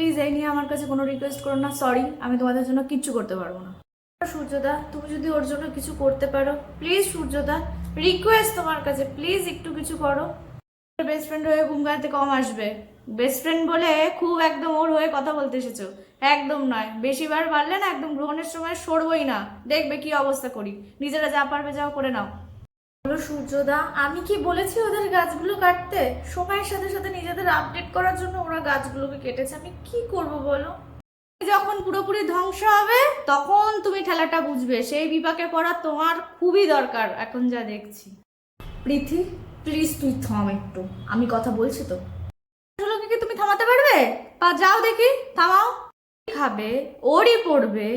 Please এই নিয়ে আমার কাছে কোনো রিকোয়েস্ট করো না সরি আমি তোমাদের জন্য কিচ্ছু করতে পারব না। সূর্যদা, তুমি যদি ওর জন্য কিছু করতে পারো প্লিজ সূর্যদা রিকোয়েস্ট তোমার কাছে প্লিজ একটু কিছু করো। বেস্ট ফ্রেন্ড হয়ে ঘুমগাতে কম আসবে। বেস্ট ফ্রেন্ড বলে খুব একদম ওর হয়ে কথা বলতে এসেছ। একদম নয়, বেশিবার পারলে না একদম গ্রহণের সময় সরবই না। দেখবে কি অবস্থা করি। নিজেরা যা পারবে যাও করে নাও। বলো সূর্যদা আমি কি বলেছি ওদের গাছগুলো কাটতে? সময়ের সাথে সাথে নিজেদের আপডেট করার জন্য ওরা গাছগুলোকে কেটেছে। আমি কি করব বলো? যখন পুরোপুরি ধ্বংস হবে, তখন তুমি ঠেলাটা বুঝবে। সেই বিপাকে পড়া তোমার খুবই দরকার, এখন যা দেখছি। প্রীতি প্লিজ তুই থাম একটু। আমি কথা বলছি তো। কি তুমি থামাতে পারবে? বা যাও দেখি, থামাও। খাবে, ওরই পড়বে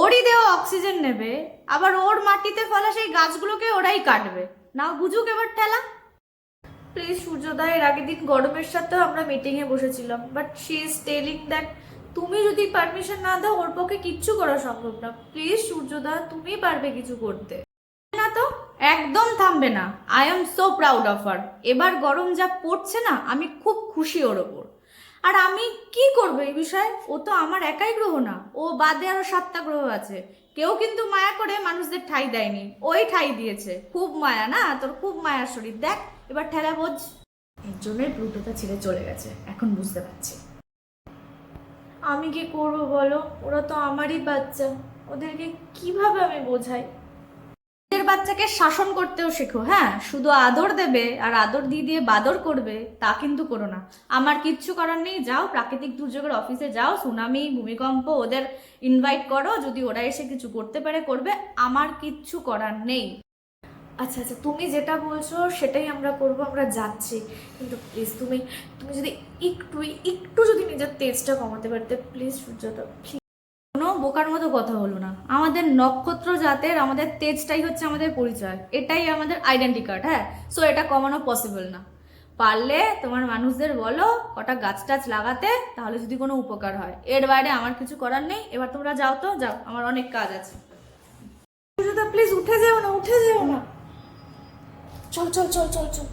ওরই দেওয়া অক্সিজেন নেবে, আবার ওর মাটিতে ফলা সেই গাছগুলোকে ওরাই কাটবে। না বুঝুক এবার ঠেলা। প্লিজ সূর্যোদয় এর আগের দিন গরমের সাথেও আমরা মিটিংয়ে বসেছিলাম but she is telling that তুমি যদি পারমিশন না দাও, ওর পক্ষে কিচ্ছু করা সম্ভব না। প্লিজ সূর্যোদয়, তুমি পারবে কিছু করতে। না তো, একদম থামবে না। I am so proud of আর এবার গরম যা পড়ছে না, আমি খুব খুশি ওর ওপর। আর আমি কি করব এই বিষয়ে? ও তো আমার একাই গ্রহ না। ও বাদে আরও সাতটা গ্রহ আছে। কেউ কিন্তু মায়া করে মানুষদের ঠাই দেয়নি। ওই ঠাই দিয়েছে। খুব মায়া না? তোর খুব মায়ার শরীর। দেখ, এবার ঠেলা বোঝ। এর জন্যই প্লুটোটা ছেড়ে চলে গেছে। এখন বুঝতে পারছি। আমি কি করব বলো? ওরা তো আমারই বাচ্চা। ওদেরকে কীভাবে আমি বোঝাই? নিজের বাচ্চাকে শাসন করতেও শেখো হ্যাঁ? শুধু আদর দেবে আর আদর দিয়ে দিয়ে বাদর করবে, তা কিন্তু করো না। আমার কিচ্ছু করার নেই, যাও প্রাকৃতিক দুর্যোগের অফিসে যাও, সুনামি, ভূমিকম্প ওদের ইনভাইট করো, যদি ওরা এসে কিছু করতে পারে, করবে, আমার কিচ্ছু করার নেই। আচ্ছা আচ্ছা তুমি যেটা বলছো সেটাই আমরা করব, আমরা যাচ্ছি। কিন্তু প্লিজ তুমি তুমি যদি একটু একটু যদি নিজের তেজটা কমাতে পারতে প্লিজ please। বোকার মতো কথা হলো না। আমাদের নক্ষত্র জাতের আমাদের তেজটাই হচ্ছে আমাদের পরিচয়। এটাই আমাদের আইডেন্টি কার্ড হ্যাঁ? সো এটা কমানো পসিবল না। পারলে তোমার মানুষদের বলো, কটা গাছ টাছ লাগাতে, তাহলে যদি কোনো উপকার হয়। এর বাইরে আমার কিছু করার নেই। এবার তোমরা যাও তো, যাও, আমার অনেক কাজ আছে। প্লিজ উঠে যেও না, উঠে যেও না। চল চল চল চল চল।